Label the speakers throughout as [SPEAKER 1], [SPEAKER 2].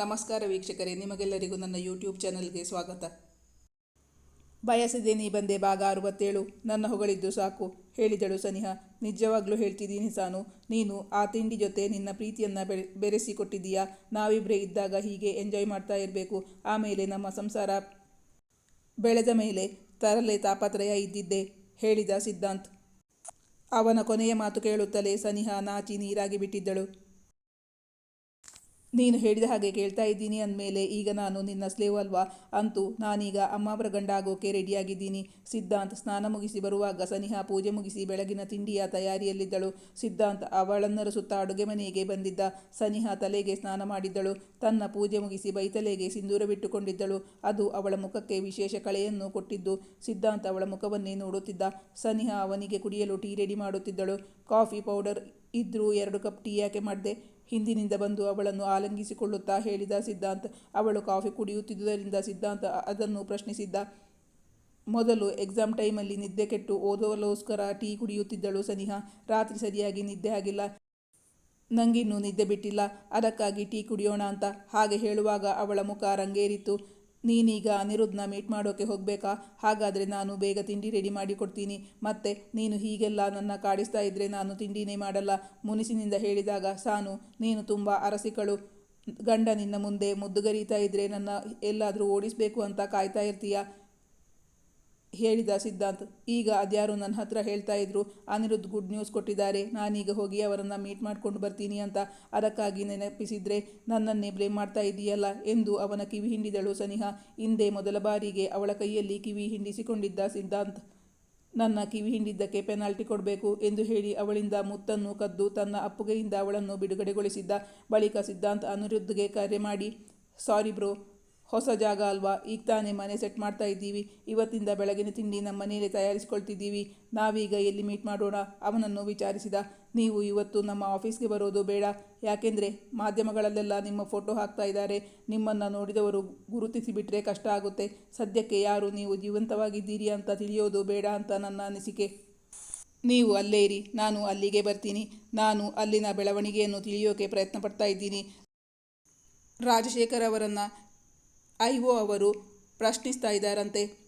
[SPEAKER 1] ನಮಸ್ಕಾರ ವೀಕ್ಷಕರೇ, ನಿಮಗೆಲ್ಲರಿಗೂ ನನ್ನ ಯೂಟ್ಯೂಬ್ ಚಾನಲ್ಗೆ ಸ್ವಾಗತ. ಬಯಸದೆ ನೀ ಬಂದೆ ಭಾಗ ಅರವತ್ತೇಳು. ನನ್ನ ಹೊಗಳಿದ್ದು ಸಾಕು. ಹೇಳಿದಳು ಸನಿಹಾ, ನಿಜವಾಗ್ಲೂ ಹೇಳ್ತಿದ್ದೀನಿ ಸಾನು. ನೀನು ಆ ತಿಂಡಿ ಜೊತೆ ನಿನ್ನ ಪ್ರೀತಿಯನ್ನು ಬೆರೆ, ಬೆರೆಸಿಕೊಟ್ಟಿದ್ದೀಯಾ? ನಾವಿಬ್ಬರೇ ಇದ್ದಾಗ ಹೀಗೆ ಎಂಜಾಯ್ ಮಾಡ್ತಾ ಇರಬೇಕು. ಆಮೇಲೆ ನಮ್ಮ ಸಂಸಾರ ಬೆಳೆದ ಮೇಲೆ ತರಲೆ ತಾಪತ್ರಯ ಇದ್ದಿದ್ದೆ, ಹೇಳಿದ ಸಿದ್ಧಾಂತ್. ಅವನ ಕೊನೆಯ ಮಾತು ಕೇಳುತ್ತಲೇ ಸನಿಹ ನಾಚಿ ನೀರಾಗಿ ಬಿಟ್ಟಿದ್ದಳು. ನೀನು ಹೇಳಿದ ಹಾಗೆ ಕೇಳ್ತಾ ಇದ್ದೀನಿ ಅಂದಮೇಲೆ, ಈಗ ನಾನು ನಿನ್ನ ಸ್ಲೇವ್ ಅಲ್ವಾ ಅಂತೂ ನಾನೀಗ ಅಮ್ಮಾವರ ಗಂಡ ಆಗೋಕೆ ರೆಡಿಯಾಗಿದ್ದೀನಿ. ಸಿದ್ಧಾಂತ್ ಸ್ನಾನ ಮುಗಿಸಿ ಬರುವಾಗ ಸನಿಹಾ ಪೂಜೆ ಮುಗಿಸಿ ಬೆಳಗಿನ ತಿಂಡಿಯ ತಯಾರಿಯಲ್ಲಿದ್ದಳು. ಸಿದ್ಧಾಂತ್ ಅವಳನ್ನರಸುತ್ತಾ ಅಡುಗೆ ಮನೆಗೆ ಬಂದಿದ್ದ. ಸನಿಹಾ ತಲೆಗೆ ಸ್ನಾನ ಮಾಡಿದ್ದಳು. ತನ್ನ ಪೂಜೆ ಮುಗಿಸಿ ಬೈತಲೆಗೆ ಸಿಂಧೂರ ಬಿಟ್ಟುಕೊಂಡಿದ್ದಳು ಅದು ಅವಳ ಮುಖಕ್ಕೆ ವಿಶೇಷ ಕಳೆಯನ್ನು ಕೊಟ್ಟಿದ್ದು. ಸಿದ್ಧಾಂತ್ ಅವಳ ಮುಖವನ್ನೇ ನೋಡುತ್ತಿದ್ದ. ಸನಿಹಾ ಅವನಿಗೆ ಕುಡಿಯಲು ಟೀ ರೆಡಿ ಮಾಡುತ್ತಿದ್ದಳು. ಕಾಫಿ ಪೌಡರ್ ಇದ್ದರೂ ಎರಡು ಕಪ್ ಟೀ ಯಾಕೆ ಮಾಡಿದೆ? ಹಿಂದಿನಿಂದ ಬಂದು ಅವಳನ್ನು ಆಲಂಗಿಸಿಕೊಳ್ಳುತ್ತಾ ಹೇಳಿದ ಸಿದ್ಧಾಂತ್, ಅವಳು ಕಾಫಿ ಕುಡಿಯುತ್ತಿದ್ದುದರಿಂದ ಸಿದ್ಧಾಂತ ಅದನ್ನು ಪ್ರಶ್ನಿಸಿದ್ದ. ಮೊದಲು ಎಕ್ಸಾಮ್ ಟೈಮಲ್ಲಿ ನಿದ್ದೆ ಕೆಟ್ಟು ಓದೋಲೋಸ್ಕರ ಟೀ ಕುಡಿಯುತ್ತಿದ್ದಳು ಸನಿಹಾ. ರಾತ್ರಿ ಸರಿಯಾಗಿ ನಿದ್ದೆ ಆಗಿಲ್ಲ. ನಂಗಿನ್ನೂ ನಿದ್ದೆ ಬಿಟ್ಟಿಲ್ಲ. ಅದಕ್ಕಾಗಿ ಟೀ ಕುಡಿಯೋಣ ಅಂತ ಹಾಗೆ ಹೇಳುವಾಗ ಅವಳ ಮುಖ ರಂಗೇರಿತ್ತು. ನೀನೀಗ ಅನಿರುದ್ಧನ ಮೀಟ್ ಮಾಡೋಕೆ ಹೋಗಬೇಕಾ? ಹಾಗಾದರೆ ನಾನು ಬೇಗ ತಿಂಡಿ ರೆಡಿ ಮಾಡಿ ಕೊಡ್ತೀನಿ. ಮತ್ತೆ ನೀನು ಹೀಗೆಲ್ಲ ನನ್ನ ಕಾಡಿಸ್ತಾ ಇದ್ದರೆ ನಾನು ತಿಂಡಿನೇ ಮಾಡಲ್ಲ. ಮುನಿಸಿನಿಂದ ಹೇಳಿದಾಗ, ಸಾನು, ನೀನು ತುಂಬ ಅರಸಿಕಳು. ಗಂಡ ನಿನ್ನ ಮುಂದೆ ಮುದ್ದುಗರೀತಾ ಇದ್ದರೆ ನನ್ನ ಎಲ್ಲಾದರೂ ಓಡಿಸಬೇಕು ಅಂತ ಕಾಯ್ತಾ ಇರ್ತೀಯ? ಹೇಳಿದ ಸಿದ್ಧಾಂತ್, ಈಗ ಅದ್ಯಾರು ನನ್ನ ಹತ್ರ ಹೇಳ್ತಾ ಇದ್ರು, ಅನಿರುದ್ಧ ಗುಡ್ ನ್ಯೂಸ್ ಕೊಟ್ಟಿದ್ದಾರೆ, ನಾನೀಗ ಹೋಗಿ ಅವರನ್ನು ಮೀಟ್ ಮಾಡ್ಕೊಂಡು ಬರ್ತೀನಿ ಅಂತ ಅದಕ್ಕಾಗಿ ನೆನಪಿಸಿದ್ರೆ, ನನ್ನನ್ನೇ ಬ್ಲೇಮ್ ಮಾಡ್ತಾ ಇದೆಯಲ್ಲ ಎಂದು ಅವನ ಕಿವಿ ಹಿಂಡಿದಳು ಸನಿಹಾ. ಹಿಂದೆ ಮೊದಲ ಬಾರಿಗೆ ಅವಳ ಕೈಯಲ್ಲಿ ಕಿವಿ ಹಿಂಡಿಸಿಕೊಂಡಿದ್ದ ಸಿದ್ಧಾಂತ್, ನನ್ನ ಕಿವಿ ಹಿಂಡಿದ್ದಕ್ಕೆ ಪೆನಾಲ್ಟಿ ಕೊಡಬೇಕು ಎಂದು ಹೇಳಿ ಅವಳಿಂದ ಮುತ್ತನ್ನು ಕದ್ದು ತನ್ನ ಅಪ್ಪುಗೆಯಿಂದ ಅವಳನ್ನು ಬಿಡುಗಡೆಗೊಳಿಸಿದ್ದ. ಬಳಿಕ ಸಿದ್ಧಾಂತ್ ಅನಿರುದ್ಧಗೆ ಕರೆ ಮಾಡಿ ಸಾರಿ ಬ್ರೋ ಹೊಸ ಜಾಗ ಅಲ್ವಾ? ಈಗ ತಾನೇ ಮನೆ ಸೆಟ್ ಮಾಡ್ತಾ ಇದ್ದೀವಿ. ಇವತ್ತಿಂದ ಬೆಳಗಿನ ತಿಂಡಿ ನಮ್ಮ ಮನೆಯಲ್ಲೇ ತಯಾರಿಸ್ಕೊಳ್ತಿದ್ದೀವಿ. ನಾವೀಗ ಎಲ್ಲಿ ಮೀಟ್ ಮಾಡೋಣ? ಅವನನ್ನು ವಿಚಾರಿಸಿದ. ನೀವು ಇವತ್ತು ನಮ್ಮ ಆಫೀಸ್ಗೆ ಬರೋದು ಬೇಡ. ಯಾಕೆಂದರೆ ಮಾಧ್ಯಮಗಳಲ್ಲೆಲ್ಲ ನಿಮ್ಮ ಫೋಟೋ ಹಾಕ್ತಾ ಇದ್ದಾರೆ. ನಿಮ್ಮನ್ನು ನೋಡಿದವರು ಗುರುತಿಸಿಬಿಟ್ರೆ ಕಷ್ಟ ಆಗುತ್ತೆ. ಸದ್ಯಕ್ಕೆ ಯಾರು ನೀವು ಜೀವಂತವಾಗಿದ್ದೀರಿ ಅಂತ ತಿಳಿಯೋದು ಬೇಡ ಅಂತ ನನ್ನ ಅನಿಸಿಕೆ. ನೀವು ಅಲ್ಲೇ ಇರಿ. ನಾನು ಅಲ್ಲಿಗೆ ಬರ್ತೀನಿ. ನಾನು ಅಲ್ಲಿನ ಬೆಳವಣಿಗೆಯನ್ನು ತಿಳಿಯೋಕೆ ಪ್ರಯತ್ನ ಪಡ್ತಾ ಇದ್ದೀನಿ. ರಾಜಶೇಖರ್ ಅವರನ್ನು ಐ ಅವರು ಪ್ರಶ್ನಿಸ್ತಾ ಇದ್ದಾರಂತೆ.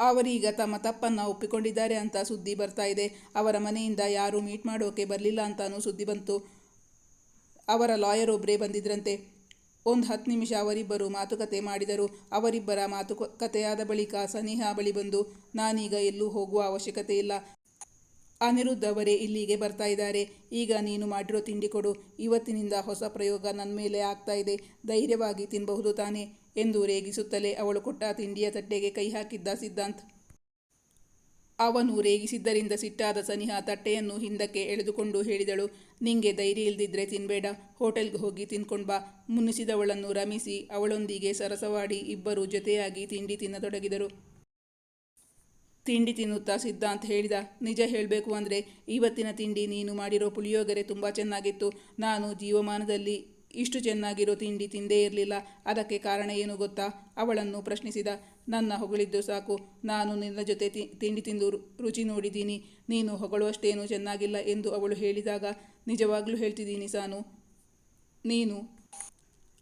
[SPEAKER 1] ಅವರೀಗ ತಮ್ಮ ತಪ್ಪನ್ನು ಒಪ್ಪಿಕೊಂಡಿದ್ದಾರೆ ಅಂತ ಸುದ್ದಿ ಬರ್ತಾ ಇದೆ. ಅವರ ಮನೆಯಿಂದ ಯಾರೂ ಮೀಟ್ ಮಾಡೋಕೆ ಬರಲಿಲ್ಲ ಅಂತಾನೂ ಸುದ್ದಿ ಬಂತು. ಅವರ ಲಾಯರ್ ಒಬ್ಬರೇ ಬಂದಿದ್ರಂತೆ. ಒಂದು ಹತ್ತು ನಿಮಿಷ ಅವರಿಬ್ಬರು ಮಾತುಕತೆ ಮಾಡಿದರು. ಅವರಿಬ್ಬರ ಮಾತುಕತೆಯಾದ ಬಳಿಕ ಸನಿಹಾ ಬಳಿ ಬಂದು, ನಾನೀಗ ಎಲ್ಲೂ ಹೋಗುವ ಅವಶ್ಯಕತೆ ಇಲ್ಲ. ಅನಿರುದ್ಧ್ ಅವರೇ ಇಲ್ಲಿಗೆ ಬರ್ತಾ ಇದ್ದಾರೆ. ಈಗ ನೀನು ಮಾಡಿರೋ ತಿಂಡಿ ಕೊಡು. ಇವತ್ತಿನಿಂದ ಹೊಸ ಪ್ರಯೋಗ ನನ್ನ ಮೇಲೆ ಆಗ್ತಾ ಇದೆ. ಧೈರ್ಯವಾಗಿ ತಿನ್ನಬಹುದು ತಾನೆ ಎಂದು ರೇಗಿಸುತ್ತಲೇ ಅವಳು ಕೊಟ್ಟ ತಿಂಡಿಯ ತಟ್ಟೆಗೆ ಕೈ ಹಾಕಿದ್ದ ಸಿದ್ಧಾಂತ್. ಅವನು ರೇಗಿಸಿದ್ದರಿಂದ ಸಿಟ್ಟಾದ ಸನಿಹ ತಟ್ಟೆಯನ್ನು ಹಿಂದಕ್ಕೆ ಎಳೆದುಕೊಂಡು ಹೇಳಿದಳು, ನಿಂಗೆ ಧೈರ್ಯ ಇಲ್ದಿದ್ರೆ ತಿನ್ಬೇಡ. ಹೋಟೆಲ್ಗೆ ಹೋಗಿ ತಿನ್ಕೊಂಡ್ ಬಾ. ಮುನ್ನಿಸಿದವಳನ್ನು ರಮಿಸಿ ಅವಳೊಂದಿಗೆ ಸರಸವಾಡಿ ಇಬ್ಬರು ಜೊತೆಯಾಗಿ ತಿಂಡಿ ತಿನ್ನತೊಡಗಿದರು. ತಿಂಡಿ ತಿನ್ನುತ್ತಾ ಸಿದ್ಧಾಂತ್ ಹೇಳಿದ. ನಿಜ ಹೇಳಬೇಕು ಅಂದರೆ ಇವತ್ತಿನ ತಿಂಡಿ ನೀನು ಮಾಡಿರೋ ಪುಳಿಯೋಗರೆ ತುಂಬ ಚೆನ್ನಾಗಿತ್ತು. ನಾನು ಜೀವಮಾನದಲ್ಲಿ ಇಷ್ಟು ಚೆನ್ನಾಗಿರೋ ತಿಂಡಿ ತಿಂದೇ ಇರಲಿಲ್ಲ. ಅದಕ್ಕೆ ಕಾರಣ ಏನು ಗೊತ್ತಾ? ಅವಳನ್ನು ಪ್ರಶ್ನಿಸಿದ. ನನ್ನ ಹೊಗಳಿದ್ದು ಸಾಕು. ನಾನು ನಿನ್ನ ಜೊತೆ ತಿಂಡಿ ತಿಂದು ರುಚಿ ನೋಡಿದ್ದೀನಿ. ನೀನು ಹೊಗಳುವಷ್ಟೇನು ಚೆನ್ನಾಗಿಲ್ಲ ಎಂದು ಅವಳು ಹೇಳಿದಾಗ, ನಿಜವಾಗ್ಲೂ ಹೇಳ್ತಿದ್ದೀನಿ ಸಾನು. ನೀನು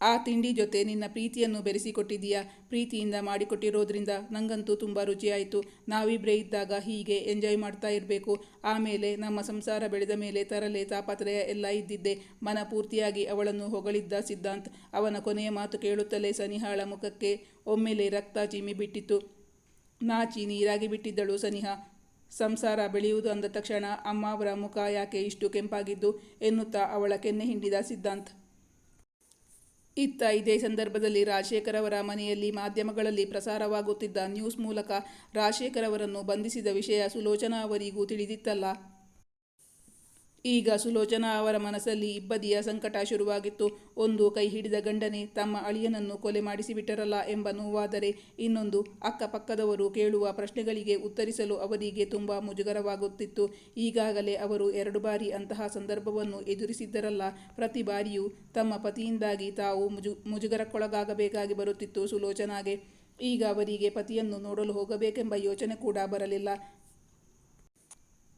[SPEAKER 1] ಆ ತಿಂಡಿ ಜೊತೆ ನಿನ್ನ ಪ್ರೀತಿಯನ್ನು ಬೆರೆಸಿಕೊಟ್ಟಿದ್ದೀಯಾ? ಪ್ರೀತಿಯಿಂದ ಮಾಡಿಕೊಟ್ಟಿರೋದ್ರಿಂದ ನನಗಂತೂ ತುಂಬ ರುಚಿಯಾಯಿತು. ನಾವಿಬ್ಬರೇ ಇದ್ದಾಗ ಹೀಗೆ ಎಂಜಾಯ್ ಮಾಡ್ತಾ ಇರಬೇಕು. ಆಮೇಲೆ ನಮ್ಮ ಸಂಸಾರ ಬೆಳೆದ ಮೇಲೆ ತರಲೆ ತಾಪತ್ರಯ ಎಲ್ಲ ಇದ್ದಿದ್ದೆ. ಮನ ಪೂರ್ತಿಯಾಗಿ ಅವಳನ್ನು ಹೊಗಳಿದ್ದ ಸಿದ್ಧಾಂತ್ ಅವನ ಕೊನೆಯ ಮಾತು ಕೇಳುತ್ತಲೇ ಸನಿಹಾಳ ಮುಖಕ್ಕೆ ಒಮ್ಮೆಲೆ ರಕ್ತ ಚಿಮ್ಮಿ ಬಿಟ್ಟಿತ್ತು. ನಾಚಿ ನೀರಾಗಿ ಬಿಟ್ಟಿದ್ದಳು ಸನಿಹಾ. ಸಂಸಾರ ಬೆಳೆಯುವುದು ಅಂದ ತಕ್ಷಣ ಅಮ್ಮ ಅವರ ಮುಖ ಯಾಕೆ ಇಷ್ಟು ಕೆಂಪಾಗಿದ್ದು ಎನ್ನುತ್ತಾ ಅವಳ ಕೆನ್ನೆ ಹಿಂಡಿದ ಸಿದ್ಧಾಂತ್. ಇತ್ತ ಇದೇ ಸಂದರ್ಭದಲ್ಲಿ ರಾಜಶೇಖರ್ ಅವರ ಮನೆಯಲ್ಲಿ ಮಾಧ್ಯಮಗಳಲ್ಲಿ ಪ್ರಸಾರವಾಗುತ್ತಿದ್ದ ನ್ಯೂಸ್ ಮೂಲಕ ರಾಜಶೇಖರ್ ಅವರನ್ನು ಬಂಧಿಸಿದ ವಿಷಯ ಸುಲೋಚನಾ ಅವರಿಗೂ ತಿಳಿದಿತ್ತಲ್ಲ. ಈಗ ಸುಲೋಚನಾ ಅವರ ಮನಸ್ಸಲ್ಲಿ ಇಬ್ಬದಿಯ ಸಂಕಟ ಶುರುವಾಗಿತ್ತು. ಒಂದು ಕೈ ಹಿಡಿದ ಗಂಡನೆ ತಮ್ಮ ಅಳಿಯನನ್ನು ಕೊಲೆ ಮಾಡಿಸಿಬಿಟ್ಟರಲ್ಲ ಎಂಬ ನೋವಾದರೆ ಇನ್ನೊಂದು ಅಕ್ಕಪಕ್ಕದವರು ಕೇಳುವ ಪ್ರಶ್ನೆಗಳಿಗೆ ಉತ್ತರಿಸಲು ಅವರಿಗೆ ತುಂಬ ಮುಜುಗರವಾಗುತ್ತಿತ್ತು. ಈಗಾಗಲೇ ಅವರು ಎರಡು ಬಾರಿ ಅಂತಹ ಸಂದರ್ಭವನ್ನು ಎದುರಿಸಿದ್ದರಲ್ಲ. ಪ್ರತಿ ಬಾರಿಯೂ ತಮ್ಮ ಪತಿಯಿಂದಾಗಿ ತಾವು ಮುಜು, ಮುಜುಗರಕ್ಕೊಳಗಾಗಬೇಕಾಗಿ ಬರುತ್ತಿತ್ತು ಸುಲೋಚನಾಗೆ. ಈಗ ಅವರಿಗೆ ಪತಿಯನ್ನು ನೋಡಲು ಹೋಗಬೇಕೆಂಬ ಯೋಚನೆ ಕೂಡ ಬರಲಿಲ್ಲ.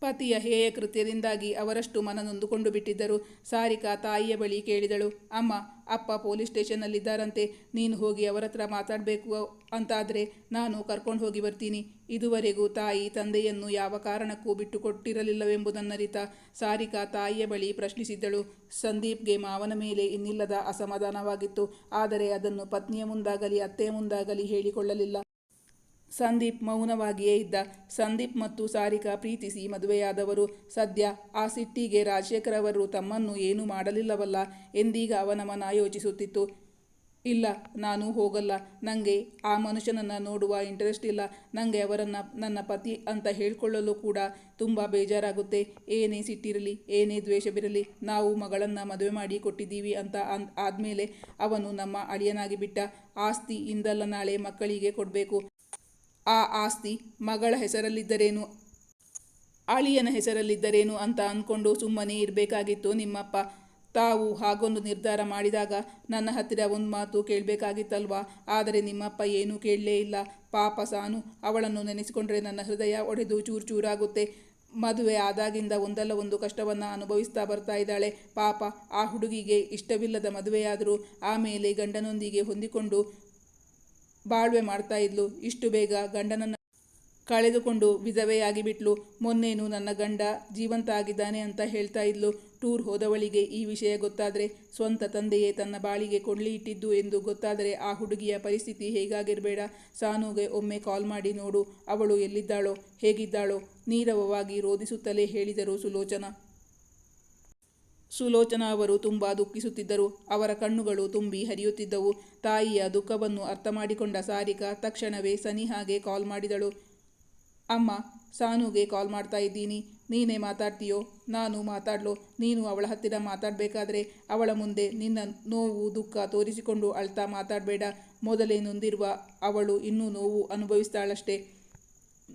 [SPEAKER 1] ಪತಿಯ ಹೇಯ ಕೃತ್ಯದಿಂದಾಗಿ ಅವರಷ್ಟು ಮನನೊಂದುಕೊಂಡು ಬಿಟ್ಟಿದ್ದರು. ಸಾರಿಕಾ ತಾಯಿಯ ಬಳಿ ಕೇಳಿದಳು, ಅಮ್ಮ, ಅಪ್ಪ ಪೊಲೀಸ್ ಸ್ಟೇಷನ್ನಲ್ಲಿದ್ದಾರಂತೆ, ನೀನು ಹೋಗಿ ಅವರ ಹತ್ರ ಮಾತಾಡಬೇಕು ಅಂತಾದರೆ ನಾನು ಕರ್ಕೊಂಡು ಹೋಗಿ ಬರ್ತೀನಿ. ಇದುವರೆಗೂ ತಾಯಿ ತಂದೆಯನ್ನು ಯಾವ ಕಾರಣಕ್ಕೂ ಬಿಟ್ಟುಕೊಟ್ಟಿರಲಿಲ್ಲವೆಂಬುದನ್ನರಿತ ಸಾರಿಕಾ ತಾಯಿಯ ಬಳಿ ಪ್ರಶ್ನಿಸಿದ್ದಳು. ಸಂದೀಪ್ಗೆ ಮಾವನ ಮೇಲೆ ಇನ್ನಿಲ್ಲದ ಅಸಮಾಧಾನವಾಗಿತ್ತು. ಆದರೆ ಅದನ್ನು ಪತ್ನಿಯ ಮುಂದಾಗಲಿ ಅತ್ತೆಯ ಮುಂದಾಗಲಿ ಹೇಳಿಕೊಳ್ಳಲಿಲ್ಲ. ಸಂದೀಪ್ ಮೌನವಾಗಿಯೇ ಇದ್ದ ಸಂದೀಪ್ ಮತ್ತು ಸಾರಿಕಾ ಪ್ರೀತಿಸಿ ಮದುವೆಯಾದವರು ಸದ್ಯ ಆ ಸಿಟ್ಟಿಗೆ ರಾಜಶೇಖರ್ ಅವರು ತಮ್ಮನ್ನು ಏನೂ ಮಾಡಲಿಲ್ಲವಲ್ಲ ಎಂದೀಗ ಅವನ ಮನ ಯೋಚಿಸುತ್ತಿತ್ತು. ಇಲ್ಲ, ನಾನು ಹೋಗಲ್ಲ. ನನಗೆ ಆ ಮನುಷ್ಯನನ್ನು ನೋಡುವ ಇಂಟ್ರೆಸ್ಟ್ ಇಲ್ಲ. ನನಗೆ ಅವರನ್ನು, ನನ್ನ ಪತಿ ಅಂತ ಹೇಳಿಕೊಳ್ಳಲು ಕೂಡ ತುಂಬ ಬೇಜಾರಾಗುತ್ತೆ. ಏನೇ ಸಿಟ್ಟಿರಲಿ, ಏನೇ ದ್ವೇಷವಿರಲಿ, ನಾವು ಮಗಳನ್ನು ಮದುವೆ ಮಾಡಿ ಕೊಟ್ಟಿದ್ದೀವಿ ಅಂತ ಆದಮೇಲೆ ಅವನು ನಮ್ಮ ಅಳಿಯನಾಗಿ ಬಿಟ್ಟ ಆಸ್ತಿ ಇಂದಲ್ಲ ನಾಳೆ ಮಕ್ಕಳಿಗೆ ಕೊಡಬೇಕು. ಆ ಆಸ್ತಿ ಮಗಳ ಹೆಸರಲ್ಲಿದ್ದರೇನು? ಅಳಿಯನ ಹೆಸರಲ್ಲಿದ್ದರೇನು ಅಂತ ಅಂದ್ಕೊಂಡು ಸುಮ್ಮನೆ ಇರಬೇಕಾಗಿತ್ತು ನಿಮ್ಮಪ್ಪ. ತಾವು ಹಾಗೊಂದು ನಿರ್ಧಾರ ಮಾಡಿದಾಗ ನನ್ನ ಹತ್ತಿರ ಒಂದು ಮಾತು ಕೇಳಬೇಕಾಗಿತ್ತಲ್ವಾ? ಆದರೆ ನಿಮ್ಮಪ್ಪ ಏನೂ ಕೇಳಲೇ ಇಲ್ಲ. ಪಾಪ ಸಾನು, ಅವಳನ್ನು ನೆನೆಸಿಕೊಂಡ್ರೆ ನನ್ನ ಹೃದಯ ಒಡೆದು ಚೂರು ಚೂರಾಗುತ್ತೆ. ಮದುವೆ ಆದಾಗಿಂದ ಒಂದಲ್ಲ ಒಂದು ಕಷ್ಟವನ್ನು ಅನುಭವಿಸ್ತಾ ಬರ್ತಾ ಇದ್ದಾಳೆ. ಪಾಪ, ಆ ಹುಡುಗಿಗೆ ಇಷ್ಟವಿಲ್ಲದ ಮದುವೆಯಾದರೂ ಆಮೇಲೆ ಗಂಡನೊಂದಿಗೆ ಹೊಂದಿಕೊಂಡು ಬಾಳ್ವೆ ಮಾಡ್ತಾ ಇದ್ಲು. ಇಷ್ಟು ಬೇಗ ಗಂಡನನ್ನು ಕಳೆದುಕೊಂಡು ವಿಧವೆಯಾಗಿ ಬಿಟ್ಲು ಮೊನ್ನೇನು ನನ್ನ ಗಂಡ ಜೀವಂತ ಆಗಿದ್ದಾನೆ ಅಂತ ಹೇಳ್ತಾ ಇದ್ಲು. ಟೂರ್ ಹೋದವಳಿಗೆ ಈ ವಿಷಯ ಗೊತ್ತಾದರೆ ಸ್ವಂತ ತಂದೆಯೇ ತನ್ನ ಬಾಳಿಗೆ ಕೊಡ್ಲಿ ಇಟ್ಟಿದ್ದು ಎಂದು ಗೊತ್ತಾದರೆ ಆ ಹುಡುಗಿಯ ಪರಿಸ್ಥಿತಿ ಹೇಗಾಗಿರಬೇಡ. ಸಾನುಗೆ ಒಮ್ಮೆ ಕಾಲ್ ಮಾಡಿ ನೋಡು, ಅವಳು ಎಲ್ಲಿದ್ದಾಳೋ, ಹೇಗಿದ್ದಾಳೋ, ನೀರವವಾಗಿ ರೋಧಿಸುತ್ತಲೇ ಹೇಳಿದರು ಸುಲೋಚನಾ. ಸುಲೋಚನಾ ಅವರು ತುಂಬ ದುಃಖಿಸುತ್ತಿದ್ದರು. ಅವರ ಕಣ್ಣುಗಳು ತುಂಬಿ ಹರಿಯುತ್ತಿದ್ದವು. ತಾಯಿಯ ದುಃಖವನ್ನು ಅರ್ಥ ಮಾಡಿಕೊಂಡ ಸಾರಿಕಾ ತಕ್ಷಣವೇ ಸನಿಹಾಗೆ ಕಾಲ್ ಮಾಡಿದಳು. ಅಮ್ಮ, ಸಾನುಗೆ ಕಾಲ್ ಮಾಡ್ತಾ ಇದ್ದೀನಿ. ನೀನೇ ಮಾತಾಡ್ತೀಯೋ? ನಾನು ಮಾತಾಡ್ಲೋ. ನೀನು ಅವಳ ಹತ್ತಿರ ಮಾತಾಡಬೇಕಾದ್ರೆ ಅವಳ ಮುಂದೆ ನಿನ್ನ ನೋವು, ದುಃಖ ತೋರಿಸಿಕೊಂಡು ಅಳ್ತಾ ಮಾತಾಡಬೇಡ. ಮೊದಲೇ ನೊಂದಿರುವ ಅವಳು ಇನ್ನೂ ನೋವು ಅನುಭವಿಸ್ತಾಳಷ್ಟೇ.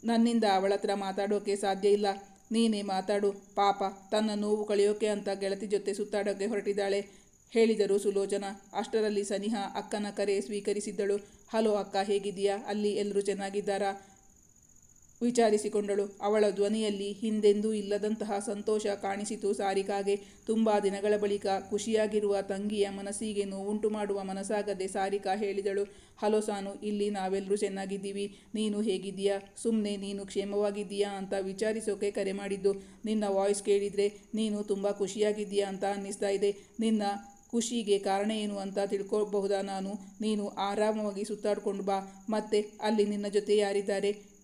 [SPEAKER 1] ನನ್ನಿಂದ ಅವಳ ಹತ್ರ ಮಾತಾಡೋಕೆ ಸಾಧ್ಯ ಇಲ್ಲ. ನೀನೇ ಮಾತಾಡು, ಪಾಪ, ತನ್ನ ನೋವು ಕಳೆಯೋಕೆ ಅಂತ ಗೆಳತಿ ಜೊತೆ ಸುತ್ತಾಡೋಕೆ ಹೊರಟಿದ್ದಾಳೆ. ಹೇಳಿದರು ಸುಲೋಚನಾ. ಅಷ್ಟರಲ್ಲಿ ಸನಿಹ ಅಕ್ಕನ ಕರೆ ಸ್ವೀಕರಿಸಿದ್ದಳು. ಹಲೋ ಅಕ್ಕ ಹೇಗಿದೆಯಾ ಅಲ್ಲಿ ಎಲ್ಲರೂ ಚೆನ್ನಾಗಿದ್ದಾರಾ? ವಿಚಾರಿಸಿಕೊಂಡಳು. ಅವಳ ಧ್ವನಿಯಲ್ಲಿ ಹಿಂದೆಂದೂ ಇಲ್ಲದಂತಹ ಸಂತೋಷ ಕಾಣಿಸಿತು ಸಾರಿಕಾಗೆ ತುಂಬ ದಿನಗಳ ಬಳಿಕ ಖುಷಿಯಾಗಿರುವ ತಂಗಿಯ ಮನಸ್ಸಿಗೆ ನೋವುಂಟು ಮಾಡುವ ಮನಸ್ಸಾಗದೆ ಸಾರಿಕಾ ಹೇಳಿದಳು, ಹಲೋ ಸಾನು, ಇಲ್ಲಿ ನಾವೆಲ್ಲರೂ ಚೆನ್ನಾಗಿದ್ದೀವಿ. ನೀನು ಹೇಗಿದ್ದೀಯಾ? ಸುಮ್ಮನೆ ನೀನು ಕ್ಷೇಮವಾಗಿದ್ದೀಯಾ ಅಂತ ವಿಚಾರಿಸೋಕೆ ಕರೆ ಮಾಡಿದ್ದು. ನಿನ್ನ ವಾಯ್ಸ್ ಕೇಳಿದರೆ ನೀನು ತುಂಬ ಖುಷಿಯಾಗಿದ್ದೀಯಾ ಅಂತ ಅನ್ನಿಸ್ತಾ ಇದೆ. ನಿನ್ನ ಖುಷಿಗೆ ಕಾರಣ ಏನು ಅಂತ ತಿಳ್ಕೊಬಹುದಾ ನಾನು? ನೀನು ಆರಾಮವಾಗಿ ಸುತ್ತಾಡ್ಕೊಂಡು ಬಾ. ಮತ್ತೆ ಅಲ್ಲಿ ನಿನ್ನ ಜೊತೆ ಯಾರಿದ್ದಾರೆ?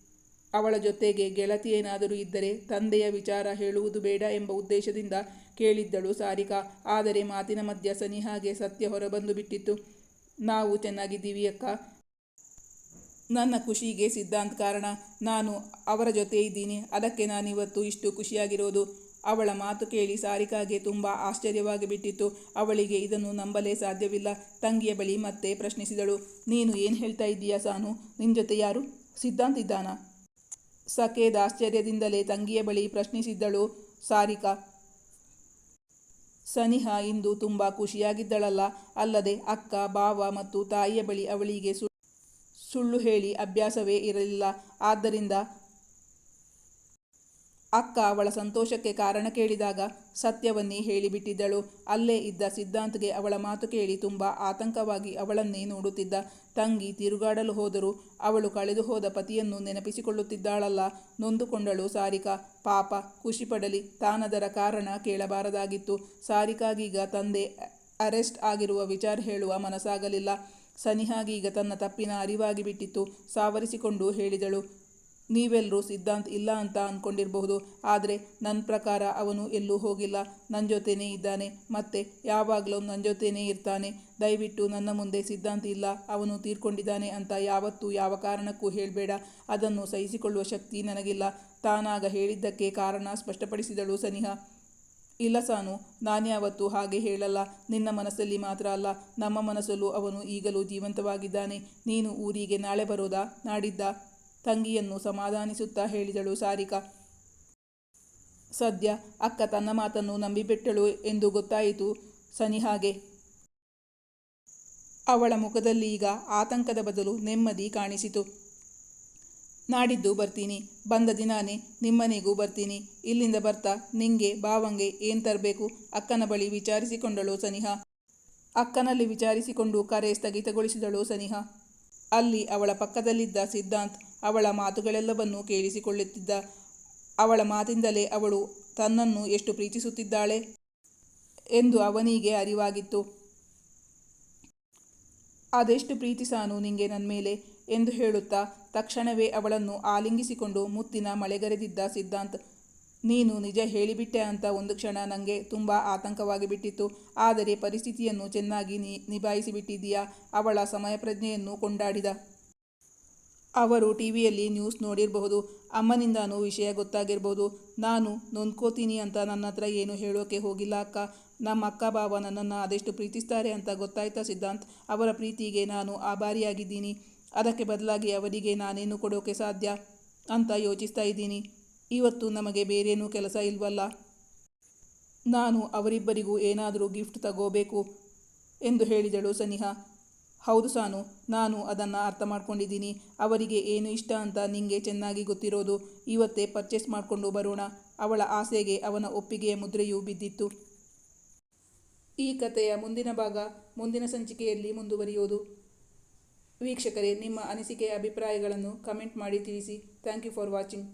[SPEAKER 1] ಅವಳ ಜೊತೆಗೆ ಗೆಳತಿಯೇನಾದರೂ ಇದ್ದರೆ ತಂದೆಯ ವಿಚಾರ ಹೇಳುವುದು ಬೇಡ ಎಂಬ ಉದ್ದೇಶದಿಂದ ಕೇಳಿದ್ದಳು ಸಾರಿಕಾ. ಆದರೆ ಮಾತಿನ ಮಧ್ಯ ಸನಿಹಾಗೆ ಸತ್ಯ ಹೊರಬಂದು ಬಿಟ್ಟಿತ್ತು. ನಾವು ಚೆನ್ನಾಗಿದ್ದೀವಿ ಅಕ್ಕ. ನನ್ನ ಖುಷಿಗೆ ಸಿದ್ಧಾಂತ್ ಕಾರಣ. ನಾನು ಅವರ ಜೊತೆ ಇದ್ದೀನಿ. ಅದಕ್ಕೆ ನಾನಿವತ್ತು ಇಷ್ಟು ಖುಷಿಯಾಗಿರೋದು. ಅವಳ ಮಾತು ಕೇಳಿ ಸಾರಿಕಾಗೆ ತುಂಬ ಆಶ್ಚರ್ಯವಾಗಿ ಬಿಟ್ಟಿತ್ತು. ಅವಳಿಗೆ ಇದನ್ನು ನಂಬಲೇ ಸಾಧ್ಯವಿಲ್ಲ. ತಂಗಿಯ ಬಳಿ ಮತ್ತೆ ಪ್ರಶ್ನಿಸಿದಳು. ನೀನು ಏನು ಹೇಳ್ತಾ ಇದ್ದೀಯಾ ಸಾನು? ನಿನ್ನ ಜೊತೆ ಯಾರು? ಸಿದ್ಧಾಂತ್ ಇದ್ದಾನಾ? ಸಕೇದ್ ಆಶ್ಚರ್ಯದಿಂದಲೇ ತಂಗಿಯ ಬಳಿ ಪ್ರಶ್ನಿಸಿದ್ದಳು ಸಾರಿಕಾ. ಸನಿಹ ಇಂದು ತುಂಬ ಖುಷಿಯಾಗಿದ್ದಳಲ್ಲ, ಅಲ್ಲದೆ ಅಕ್ಕ ಬಾವ ಮತ್ತು ತಾಯಿಯ ಬಳಿ ಅವಳಿಗೆ ಸುಳ್ಳು ಹೇಳಿ ಅಭ್ಯಾಸವೇ ಇರಲಿಲ್ಲ. ಆದ್ದರಿಂದ ಅಕ್ಕ ಅವಳ ಸಂತೋಷಕ್ಕೆ ಕಾರಣ ಕೇಳಿದಾಗ ಸತ್ಯವನ್ನೇ ಹೇಳಿಬಿಟ್ಟಿದ್ದಳು. ಅಲ್ಲೇ ಇದ್ದ ಸಿದ್ಧಾಂತ್ಗೆ ಅವಳ ಮಾತು ಕೇಳಿ ತುಂಬ ಆತಂಕವಾಗಿ ಅವಳನ್ನೇ ನೋಡುತ್ತಿದ್ದ. ತಂಗಿ ತಿರುಗಾಡಲು ಹೋದರೂ ಅವಳು ಕಳೆದು ಹೋದ ಪತಿಯನ್ನು ನೆನಪಿಸಿಕೊಳ್ಳುತ್ತಿದ್ದಾಳಲ್ಲ. ನೊಂದುಕೊಂಡಳು ಸಾರಿಕಾ. ಪಾಪ, ಖುಷಿಪಡಲಿ, ತಾನದರ ಕಾರಣ ಕೇಳಬಾರದಾಗಿತ್ತು. ಸಾರಿಕಾಗೀಗ ತಂದೆ ಅರೆಸ್ಟ್ ಆಗಿರುವ ವಿಚಾರ ಹೇಳುವ ಮನಸ್ಸಾಗಲಿಲ್ಲ. ಸನಿಹಾಗೀಗ ತನ್ನ ತಪ್ಪಿನ ಅರಿವಾಗಿ ಬಿಟ್ಟಿತ್ತು. ಸಾವರಿಸಿಕೊಂಡು ಹೇಳಿದಳು ನೀವೆಲ್ಲರೂ ಸಿದ್ಧಾಂತ್ ಇಲ್ಲ ಅಂತ ಅಂದ್ಕೊಂಡಿರಬಹುದು ಆದರೆ ನನ್ನ ಪ್ರಕಾರ ಅವನು ಎಲ್ಲೂ ಹೋಗಿಲ್ಲ. ನನ್ನ ಜೊತೆನೇ ಇದ್ದಾನೆ. ಮತ್ತೆ ಯಾವಾಗಲೂ ನನ್ನ ಜೊತೆನೇ ಇರ್ತಾನೆ. ದಯವಿಟ್ಟು ನನ್ನ ಮುಂದೆ ಸಿದ್ಧಾಂತ ಇಲ್ಲ, ಅವನು ತೀರ್ಕೊಂಡಿದ್ದಾನೆ ಅಂತ ಯಾವತ್ತೂ ಯಾವ ಕಾರಣಕ್ಕೂ ಹೇಳಬೇಡ. ಅದನ್ನು ಸಹಿಸಿಕೊಳ್ಳುವ ಶಕ್ತಿ ನನಗಿಲ್ಲ. ತಾನಾಗ ಹೇಳಿದ್ದಕ್ಕೆ ಕಾರಣ ಸ್ಪಷ್ಟಪಡಿಸಿದಳು ಸನಿಹಾ. ಇಲ್ಲ ಸಾನು ನಾನ್ಯಾವತ್ತೂ ಹಾಗೆ ಹೇಳಲ್ಲ. ನಿನ್ನ ಮನಸ್ಸಲ್ಲಿ ಮಾತ್ರ ಅಲ್ಲ. ನಮ್ಮ ಮನಸ್ಸಲ್ಲೂ ಅವನು ಈಗಲೂ ಜೀವಂತವಾಗಿದ್ದಾನೆ. ನೀನು ಊರಿಗೆ ನಾಳೆ ಬರೋದಾ? ನಾಡಿದ್ದ? ತಂಗಿಯನ್ನು ಸಮಾಧಾನಿಸುತ್ತಾ ಹೇಳಿದಳು ಸಾರಿಕಾ. ಸದ್ಯ ಅಕ್ಕ ತನ್ನ ಮಾತನ್ನು ನಂಬಿಬಿಟ್ಟಳು ಎಂದು ಗೊತ್ತಾಯಿತು ಸನಿಹಾಗೆ. ಅವಳ ಮುಖದಲ್ಲಿ ಈಗ ಆತಂಕದ ಬದಲು ನೆಮ್ಮದಿ ಕಾಣಿಸಿತು. ನಾಡಿದ್ದು ಬರ್ತೀನಿ, ಬಂದ ದಿನಾನೇ ನಿಮ್ಮನೆಗೂ ಬರ್ತೀನಿ, ಇಲ್ಲಿಂದ ಬರ್ತಾ ನಿಂಗೆ ಬಾವಂಗೆ ಏನು ತರಬೇಕು ಅಕ್ಕನ ಬಳಿ ವಿಚಾರಿಸಿಕೊಂಡಳು ಸನಿಹ. ಅಕ್ಕನಲ್ಲಿ ವಿಚಾರಿಸಿಕೊಂಡು ಕರೆ ಸ್ಥಗಿತಗೊಳಿಸಿದಳು ಸನಿಹ. ಅಲ್ಲಿ ಅವಳ ಪಕ್ಕದಲ್ಲಿದ್ದ ಸಿದ್ಧಾಂತ್ ಅವಳ ಮಾತುಗಳೆಲ್ಲವನ್ನೂ ಕೇಳಿಸಿಕೊಳ್ಳುತ್ತಿದ್ದ. ಅವಳ ಮಾತಿಂದಲೇ ಅವಳು ತನ್ನನ್ನು ಎಷ್ಟು ಪ್ರೀತಿಸುತ್ತಿದ್ದಾಳೆ ಎಂದು ಅವನಿಗೆ ಅರಿವಾಗಿತ್ತು. ಅದೆಷ್ಟು ಪ್ರೀತಿ ಸಾನು ನಿಂಗೆ ನನ್ನ ಮೇಲೆ ಎಂದು ಹೇಳುತ್ತಾ ತಕ್ಷಣವೇ ಅವಳನ್ನು ಆಲಿಂಗಿಸಿಕೊಂಡು ಮುತ್ತಿನ ಮಳೆಗರೆದಿದ್ದ ಸಿದ್ಧಾಂತ್, ನೀನು ನಿಜ ಹೇಳಿಬಿಟ್ಟೆ ಅಂತ ಒಂದು ಕ್ಷಣ ನನಗೆ ತುಂಬ ಆತಂಕವಾಗಿ ಬಿಟ್ಟಿತ್ತು ಆದರೆ ಪರಿಸ್ಥಿತಿಯನ್ನು ಚೆನ್ನಾಗಿ ನಿ, ನಿಭಾಯಿಸಿಬಿಟ್ಟಿದ್ದೀಯಾ? ಅವಳ ಸಮಯ ಪ್ರಜ್ಞೆಯನ್ನು ಕೊಂಡಾಡಿದ. ಅವರು ಟಿ ವಿಯಲ್ಲಿ ನ್ಯೂಸ್ ನೋಡಿರಬಹುದು, ಅಮ್ಮನಿಂದಾನೂ ವಿಷಯ ಗೊತ್ತಾಗಿರ್ಬೋದು ನಾನು ನೊಂದ್ಕೋತೀನಿ ಅಂತ ನನ್ನ ಹತ್ರ ಏನು ಹೇಳೋಕೆ ಹೋಗಿಲ್ಲ ಅಕ್ಕ. ನಮ್ಮ ಅಕ್ಕ ಬಾವ ನನ್ನನ್ನು ಅದೆಷ್ಟು ಪ್ರೀತಿಸ್ತಾರೆ ಅಂತ ಗೊತ್ತಾಯ್ತಾ ಸಿದ್ಧಾಂತ್? ಅವರ ಪ್ರೀತಿಗೆ ನಾನು ಆಭಾರಿಯಾಗಿದ್ದೀನಿ. ಅದಕ್ಕೆ ಬದಲಾಗಿ ಅವರಿಗೆ ನಾನೇನು ಕೊಡೋಕೆ ಸಾಧ್ಯ ಅಂತ ಯೋಚಿಸ್ತಾ ಇದ್ದೀನಿ. ಇವತ್ತು ನಮಗೆ ಬೇರೇನೂ ಕೆಲಸ ಇಲ್ವಲ್ಲ. ನಾನು ಅವರಿಬ್ಬರಿಗೂ ಏನಾದರೂ ಗಿಫ್ಟ್ ತಗೋಬೇಕು ಎಂದು ಹೇಳಿದಳು ಸನಿಹಾ. ಹೌದು ಸಾನು, ನಾನು ಅದನ್ನು ಅರ್ಥ ಮಾಡ್ಕೊಂಡಿದ್ದೀನಿ ಅವರಿಗೆ ಏನು ಇಷ್ಟ ಅಂತ ನಿಂಗೆ ಚೆನ್ನಾಗಿ ಗೊತ್ತಿರೋದು, ಇವತ್ತೇ ಪರ್ಚೇಸ್ ಮಾಡಿಕೊಂಡು ಬರೋಣ. ಅವಳ ಆಸೆಗೆ ಅವನ ಒಪ್ಪಿಗೆಯ ಮುದ್ರೆಯೂ ಬಿದ್ದಿತ್ತು. ಈ ಕಥೆಯ ಮುಂದಿನ ಭಾಗ ಮುಂದಿನ ಸಂಚಿಕೆಯಲ್ಲಿ ಮುಂದುವರಿಯೋದು. ವೀಕ್ಷಕರೇ, ನಿಮ್ಮ ಅನಿಸಿಕೆ, ಅಭಿಪ್ರಾಯಗಳನ್ನು ಕಮೆಂಟ್ ಮಾಡಿ ತಿಳಿಸಿ. Thank you for watching